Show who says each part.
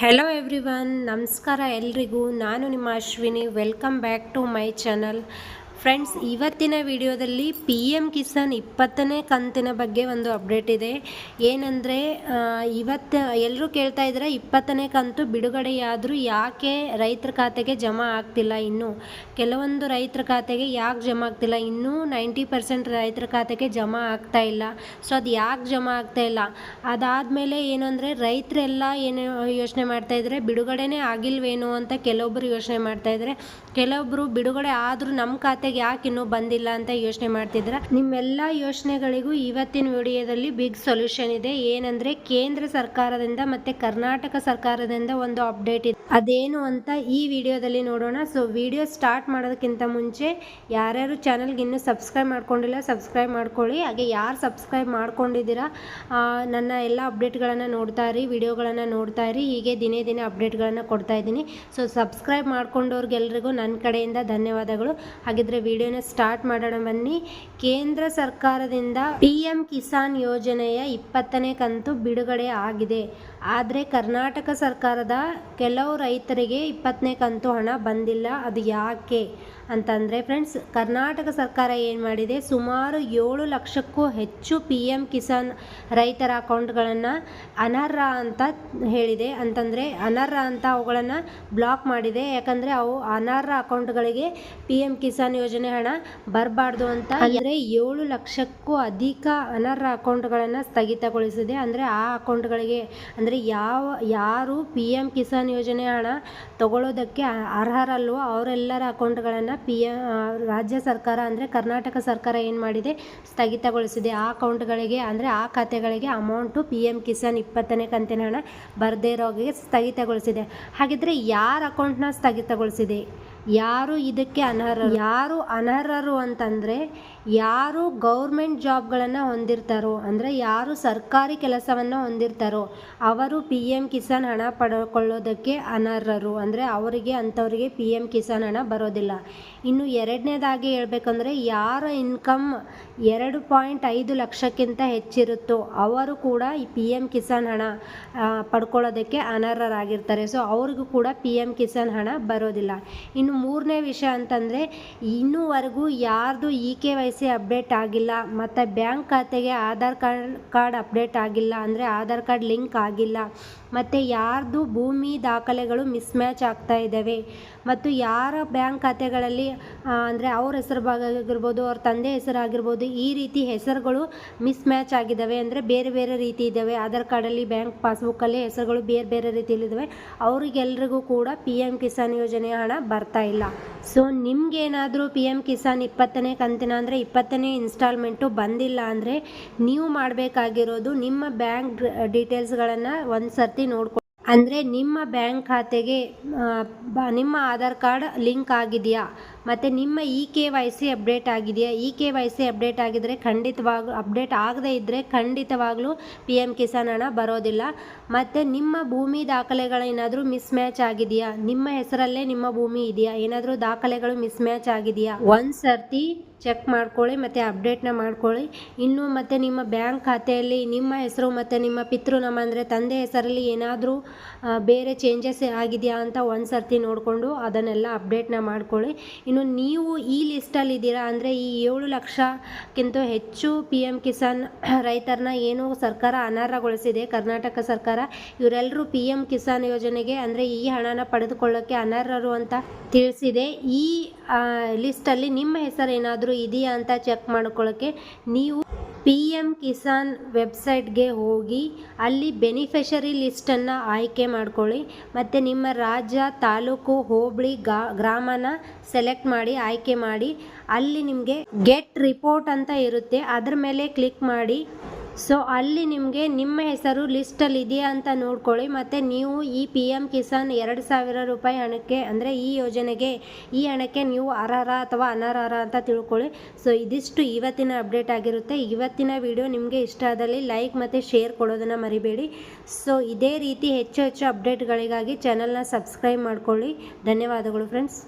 Speaker 1: Hello everyone ನಮಸ್ಕಾರ ಎಲ್ರಿಗೂ. ನಾನು ನಿಮ್ಮ Ashwini. Welcome back to my channel friends ಇವತ್ತಿನ ವಿಡಿಯೋದಲ್ಲಿ ಪಿ ಎಂ ಕಿಸಾನ್ ಇಪ್ಪತ್ತನೇ ಕಂತಿನ ಬಗ್ಗೆ ಒಂದು ಅಪ್ಡೇಟ್ ಇದೆ. ಏನಂದರೆ ಇವತ್ತು ಎಲ್ಲರೂ ಕೇಳ್ತಾ ಇದ್ದಾರೆ ಇಪ್ಪತ್ತನೇ ಕಂತು ಬಿಡುಗಡೆಯಾದರೂ ಯಾಕೆ ರೈತರ ಖಾತೆಗೆ ಜಮಾ ಆಗ್ತಿಲ್ಲ ಇನ್ನೂ? ಕೆಲವೊಂದು ರೈತರ ಖಾತೆಗೆ ಯಾಕೆ ಜಮಾ ಆಗ್ತಿಲ್ಲ? ಇನ್ನೂ ನೈಂಟಿ ಪರ್ಸೆಂಟ್ ರೈತರ ಖಾತೆಗೆ ಜಮಾ ಆಗ್ತಾ ಇಲ್ಲ. ಸೊ ಅದು ಯಾಕೆ ಜಮಾ ಆಗ್ತಾ ಇಲ್ಲ? ಅದಾದಮೇಲೆ ಏನು ಅಂದರೆ ರೈತರೆಲ್ಲ ಏನು ಯೋಚನೆ ಮಾಡ್ತಾ ಬಿಡುಗಡೆನೇ ಆಗಿಲ್ವೇನೋ ಅಂತ ಕೆಲವೊಬ್ಬರು ಯೋಚನೆ ಮಾಡ್ತಾ ಕೆಲವೊಬ್ಬರು ಬಿಡುಗಡೆ ಆದರೂ ನಮ್ಮ ಖಾತೆ ಯಾಕೆ ಇನ್ನೂ ಬಂದಿಲ್ಲ ಅಂತ ಯೋಚನೆ ಮಾಡ್ತಿದ್ರ ನಿಮ್ಮೆಲ್ಲ ಯೋಚನೆಗಳಿಗೂ ಇವತ್ತಿನ ವಿಡಿಯೋದಲ್ಲಿ ಬಿಗ್ ಸೊಲ್ಯೂಷನ್ ಇದೆ. ಏನಂದ್ರೆ ಕೇಂದ್ರ ಸರ್ಕಾರದಿಂದ ಮತ್ತೆ ಕರ್ನಾಟಕ ಸರ್ಕಾರದಿಂದ ಒಂದು ಅಪ್ಡೇಟ್ ಇದೆ. ಅದೇನು ಅಂತ ಈ ವಿಡಿಯೋದಲ್ಲಿ ನೋಡೋಣ. ಸೊ ವಿಡಿಯೋ ಸ್ಟಾರ್ಟ್ ಮಾಡೋದಕ್ಕಿಂತ ಮುಂಚೆ ಯಾರ್ಯಾರು ಚಾನಲ್ಗೆ ಇನ್ನೂ ಸಬ್ಸ್ಕ್ರೈಬ್ ಮಾಡ್ಕೊಂಡಿಲ್ಲ ಸಬ್ಸ್ಕ್ರೈಬ್ ಮಾಡ್ಕೊಳ್ಳಿ. ಹಾಗೆ ಯಾರು ಸಬ್ಸ್ಕ್ರೈಬ್ ಮಾಡ್ಕೊಂಡಿದ್ದೀರಾ ನನ್ನ ಎಲ್ಲ ಅಪ್ಡೇಟ್ಗಳನ್ನು ನೋಡ್ತಾ ಇರಿ, ವಿಡಿಯೋಗಳನ್ನು ನೋಡ್ತಾ ಇರಿ. ಹೀಗೆ ದಿನೇ ದಿನೇ ಅಪ್ಡೇಟ್ಗಳನ್ನು ಕೊಡ್ತಾ ಇದ್ದೀನಿ. ಸೊ ಸಬ್ಸ್ಕ್ರೈಬ್ ಮಾಡ್ಕೊಂಡವ್ರಿಗೆಲ್ರಿಗೂ ನನ್ನ ಕಡೆಯಿಂದ ಧನ್ಯವಾದಗಳು. ಹಾಗಿದ್ರೆ ವಿಡಿಯೋನ ಸ್ಟಾರ್ಟ್ ಮಾಡೋಣ ಬನ್ನಿ. ಕೇಂದ್ರ ಸರ್ಕಾರದಿಂದ ಪಿ ಎಂ ಕಿಸಾನ್ ಯೋಜನೆಯ ಇಪ್ಪತ್ತನೇ ಕಂತು ಬಿಡುಗಡೆ ಆಗಿದೆ. ಆದರೆ ಕರ್ನಾಟಕ ಸರ್ಕಾರದ ಕೆಲವು ರೈತರಿಗೆ ಇಪ್ಪತ್ತನೇ ಕಂತು ಹಣ ಬಂದಿಲ್ಲ. ಅದು ಯಾಕೆ ಅಂತಂದರೆ ಫ್ರೆಂಡ್ಸ್ ಕರ್ನಾಟಕ ಸರ್ಕಾರ ಏನು ಮಾಡಿದೆ? ಸುಮಾರು ಏಳು ಲಕ್ಷಕ್ಕೂ ಹೆಚ್ಚು ಪಿ ಎಂ ಕಿಸಾನ್ ರೈತರ ಅಕೌಂಟ್ಗಳನ್ನು ಅನರ್ಹ ಅಂತ ಹೇಳಿದೆ. ಅಂತಂದರೆ ಅನರ್ಹ ಅಂತ ಅವುಗಳನ್ನು ಬ್ಲಾಕ್ ಮಾಡಿದೆ. ಯಾಕಂದರೆ ಅವು ಅನರ್ಹ ಅಕೌಂಟ್ಗಳಿಗೆ ಪಿ ಎಂ ಕಿಸಾನ್ ಯೋಜನೆ ಹಣ ಬರಬಾರ್ದು ಅಂತ ಅಂದರೆ ಏಳು ಲಕ್ಷಕ್ಕೂ ಅಧಿಕ ಅನರ್ಹ ಅಕೌಂಟ್ಗಳನ್ನು ಸ್ಥಗಿತಗೊಳಿಸಿದೆ. ಅಂದರೆ ಆ ಅಕೌಂಟ್ಗಳಿಗೆ ಅಂದರೆ ಯಾವ ಯಾರು ಪಿ ಎಂ ಕಿಸಾನ್ ಯೋಜನೆ ಹಣ ತಗೊಳ್ಳೋದಕ್ಕೆ ಅರ್ಹರಲ್ವೋ ಅವರೆಲ್ಲರ ಅಕೌಂಟ್ಗಳನ್ನು ಪಿ ಎಂ ರಾಜ್ಯ ಸರ್ಕಾರ ಅಂದರೆ ಕರ್ನಾಟಕ ಸರ್ಕಾರ ಏನು ಮಾಡಿದೆ? ಸ್ಥಗಿತಗೊಳಿಸಿದೆ. ಆ ಅಕೌಂಟ್ಗಳಿಗೆ ಅಂದರೆ ಆ ಖಾತೆಗಳಿಗೆ ಅಮೌಂಟು ಪಿ ಎಂ ಕಿಸಾನ್ ಇಪ್ಪತ್ತನೇ ಕಂತಿನ ಹಣ ಬರದೇ ಇರೋರಿಗೆ ಸ್ಥಗಿತಗೊಳಿಸಿದೆ. ಹಾಗಿದ್ರೆ ಯಾರ ಅಕೌಂಟ್ನ ಸ್ಥಗಿತಗೊಳಿಸಿದೆ? ಯಾರು ಇದಕ್ಕೆ ಅನರ್ಹರು? ಯಾರು ಅನರ್ಹರು ಅಂತಂದರೆ ಯಾರು ಗೌರ್ಮೆಂಟ್ ಜಾಬ್ಗಳನ್ನು ಹೊಂದಿರ್ತಾರೋ, ಅಂದರೆ ಯಾರು ಸರ್ಕಾರಿ ಕೆಲಸವನ್ನು ಹೊಂದಿರ್ತಾರೋ, ಅವರು ಪಿ ಎಂ ಕಿಸಾನ್ ಹಣ ಪಡ್ಕೊಳ್ಳೋದಕ್ಕೆ ಅನರ್ಹರು. ಅಂದರೆ ಅವರಿಗೆ, ಅಂಥವರಿಗೆ ಪಿ ಎಂ ಕಿಸಾನ್ ಹಣ ಬರೋದಿಲ್ಲ. ಇನ್ನು ಎರಡನೇದಾಗಿ ಹೇಳಬೇಕಂದ್ರೆ ಯಾರ ಇನ್ಕಮ್ ಎರಡು ಪಾಯಿಂಟ್ ಐದು ಲಕ್ಷಕ್ಕಿಂತ ಹೆಚ್ಚಿರುತ್ತೋ, ಅವರು ಕೂಡ ಈ ಪಿ ಎಂ ಕಿಸಾನ್ ಹಣ ಪಡ್ಕೊಳ್ಳೋದಕ್ಕೆ ಅನರ್ಹರಾಗಿರ್ತಾರೆ. ಸೊ ಅವ್ರಿಗೂ ಕೂಡ ಪಿ ಎಂ ಕಿಸಾನ್ ಹಣ ಬರೋದಿಲ್ಲ. ಇನ್ನು ಮೂರನೇ ವಿಷಯ ಅಂತಂದರೆ, ಇನ್ನೂವರೆಗೂ ಯಾರ್ದು E K Y C update ಆಗಿಲ್ಲ, ಮತ್ತು ಬ್ಯಾಂಕ್ ಖಾತೆಗೆ ಆಧಾರ್ ಕಾರ್ಡ್ ಕಾರ್ಡ್ ಅಪ್ಡೇಟ್ ಆಗಿಲ್ಲ ಅಂದರೆ ಆಧಾರ್ ಕಾರ್ಡ್ ಲಿಂಕ್ ಆಗಿಲ್ಲ, ಮತ್ತು ಯಾರ್ದು ಭೂಮಿ ದಾಖಲೆಗಳು ಮಿಸ್ ಮ್ಯಾಚ್ ಆಗ್ತಾ ಇದ್ದಾವೆ ಮತ್ತು ಯಾರ ಬ್ಯಾಂಕ್ ಖಾತೆಗಳಲ್ಲಿ ಅಂದರೆ ಅವ್ರ ಹೆಸರು ಭಾಗ ಆಗಿರ್ಬೋದು, ಅವ್ರ ತಂದೆ ಹೆಸರಾಗಿರ್ಬೋದು ಈ ರೀತಿ ಹೆಸರುಗಳು ಮಿಸ್ ಮ್ಯಾಚ್ ಆಗಿದ್ದಾವೆ ಅಂದರೆ ಬೇರೆ ಬೇರೆ ರೀತಿ ಇದ್ದಾವೆ ಆಧಾರ್ ಕಾರ್ಡಲ್ಲಿ ಬ್ಯಾಂಕ್ ಪಾಸ್ಬುಕ್ಕಲ್ಲಿ ಹೆಸರುಗಳು ಬೇರೆ ಬೇರೆ ರೀತಿಯಲ್ಲಿದ್ದಾವೆ ಅವರಿಗೆಲ್ರಿಗೂ ಕೂಡ ಪಿ ಎಂ ಕಿಸಾನ್ ಯೋಜನೆಯ ಹಣ ಬರ್ತಾ ಇಲ್ಲ. ಸೊ ನಿಮಗೇನಾದರೂ ಪಿ ಎಂ ಕಿಸಾನ್ ಇಪ್ಪತ್ತನೇ ಕಂತಿನ ಅಂದರೆ ಇಪ್ಪತ್ತನೇ ಇನ್ಸ್ಟಾಲ್ಮೆಂಟು ಬಂದಿಲ್ಲ ಅಂದರೆ ನೀವು ಮಾಡಬೇಕಾಗಿರೋದು ನಿಮ್ಮ ಬ್ಯಾಂಕ್ ಡೀಟೇಲ್ಸ್ಗಳನ್ನು ಒಂದು ಸರ್ತಿ ನೋಡ್ಕೊ ಅಂದರೆ ನಿಮ್ಮ ಬ್ಯಾಂಕ್ ಖಾತೆಗೆ ನಿಮ್ಮ ಆಧಾರ್ ಕಾರ್ಡ್ ಲಿಂಕ್ ಆಗಿದೆಯಾ? ಮತ್ತು ನಿಮ್ಮ E K Y C update ಆಗಿದೆಯಾ? E K Y C update ಆಗಿದ್ದರೆ ಖಂಡಿತವಾಗ್ಲೂ ಅಪ್ಡೇಟ್ ಆಗದೇ ಇದ್ದರೆ ಖಂಡಿತವಾಗ್ಲೂ ಪಿ ಎಂ ಕಿಸಾನ್ ಹಣ ಬರೋದಿಲ್ಲ. ಮತ್ತು ನಿಮ್ಮ ಭೂಮಿ ದಾಖಲೆಗಳೇನಾದರೂ ಮಿಸ್ ಮ್ಯಾಚ್ ಆಗಿದೆಯಾ? ನಿಮ್ಮ ಹೆಸರಲ್ಲೇ ನಿಮ್ಮ ಭೂಮಿ ಇದೆಯಾ? ಏನಾದರೂ ದಾಖಲೆಗಳು ಮಿಸ್ ಮ್ಯಾಚ್ ಆಗಿದೆಯಾ? ಒಂದು ಸರ್ತಿ ಚೆಕ್ ಮಾಡ್ಕೊಳ್ಳಿ ಮತ್ತು ಅಪ್ಡೇಟ್ನ ಮಾಡ್ಕೊಳ್ಳಿ. ಇನ್ನು ಮತ್ತು ನಿಮ್ಮ ಬ್ಯಾಂಕ್ ಖಾತೆಯಲ್ಲಿ ನಿಮ್ಮ ಹೆಸರು ಮತ್ತು ನಿಮ್ಮ ಪಿತೃನಾಮ ಅಂದರೆ ತಂದೆ ಹೆಸರಲ್ಲಿ ಏನಾದರೂ ಬೇರೆ ಚೇಂಜಸ್ ಆಗಿದೆಯಾ ಅಂತ ಒಂದು ಸರ್ತಿ ನೋಡಿಕೊಂಡು ಅದನ್ನೆಲ್ಲ ಅಪ್ಡೇಟ್ನ ಮಾಡ್ಕೊಳ್ಳಿ. ಇನ್ನು ನೀವು ಈ ಲಿಸ್ಟಲ್ಲಿ ಇದ್ದೀರಾ? ಅಂದರೆ ಈ ಏಳು ಲಕ್ಷಕ್ಕಿಂತ ಹೆಚ್ಚು ಪಿ ಎಂ ಕಿಸಾನ್ ರೈತರನ್ನ ಏನು ಸರ್ಕಾರ ಅನರ್ಹಗೊಳಿಸಿದೆ? ಕರ್ನಾಟಕ ಸರ್ಕಾರ ಇವರೆಲ್ಲರೂ ಪಿ ಎಂ ಕಿಸಾನ್ ಯೋಜನೆಗೆ ಅಂದರೆ ಈ ಹಣನ ಪಡೆದುಕೊಳ್ಳೋಕ್ಕೆ ಅನರ್ಹರು ಅಂತ ತಿಳಿಸಿದೆ. ಈ ಲಿಸ್ಟಲ್ಲಿ ನಿಮ್ಮ ಹೆಸರು ಏನಾದರೂ ಇದೆಯಾ ಅಂತ ಚೆಕ್ ಮಾಡ್ಕೊಳ್ಳೋಕ್ಕೆ ನೀವು ಪಿ ಎಂ ಕಿಸಾನ್ ವೆಬ್ಸೈಟ್ಗೆ ಹೋಗಿ ಅಲ್ಲಿ ಬೆನಿಫಿಷರಿ ಲಿಸ್ಟನ್ನು ಆಯ್ಕೆ ಮಾಡ್ಕೊಳ್ಳಿ ಮತ್ತು ನಿಮ್ಮ ರಾಜ್ಯ, ತಾಲೂಕು, ಹೋಬಳಿ, ಗಾ, ಗ್ರಾಮನ ಸೆಲೆಕ್ಟ್ ಮಾಡಿ, ಆಯ್ಕೆ ಮಾಡಿ, ಅಲ್ಲಿ ನಿಮಗೆ ಗೆಟ್ ರಿಪೋರ್ಟ್ ಅಂತ ಇರುತ್ತೆ. ಅದ್ರ ಮೇಲೆ ಕ್ಲಿಕ್ ಮಾಡಿ. ಸೊ ಅಲ್ಲಿ ನಿಮಗೆ ನಿಮ್ಮ ಹೆಸರು ಲಿಸ್ಟಲ್ಲಿ ಇದೆಯಾ ಅಂತ ನೋಡ್ಕೊಳ್ಳಿ. ಮತ್ತು ನೀವು ಈ ಪಿ ಎಂ ಕಿಸಾನ್ ಎರಡು ಸಾವಿರ ರೂಪಾಯಿ ಹಣಕ್ಕೆ, ಅಂದರೆ ಈ ಯೋಜನೆಗೆ, ಈ ಹಣಕ್ಕೆ ನೀವು ಅರ್ಹರ ಅಥವಾ ಅನರ್ಹರ ಅಂತ ತಿಳ್ಕೊಳ್ಳಿ. ಸೊ ಇದಿಷ್ಟು ಇವತ್ತಿನ ಅಪ್ಡೇಟ್ ಆಗಿರುತ್ತೆ. ಇವತ್ತಿನ ವಿಡಿಯೋ ನಿಮಗೆ ಇಷ್ಟ ಆದಲ್ಲಿ ಲೈಕ್ ಮತ್ತು ಶೇರ್ ಕೊಡೋದನ್ನು ಮರಿಬೇಡಿ. ಸೊ ಇದೇ ರೀತಿ ಹೆಚ್ಚು ಹೆಚ್ಚು ಅಪ್ಡೇಟ್ಗಳಿಗಾಗಿ ಚಾನಲ್ನ ಸಬ್ಸ್ಕ್ರೈಬ್ ಮಾಡ್ಕೊಳ್ಳಿ. ಧನ್ಯವಾದಗಳು ಫ್ರೆಂಡ್ಸ್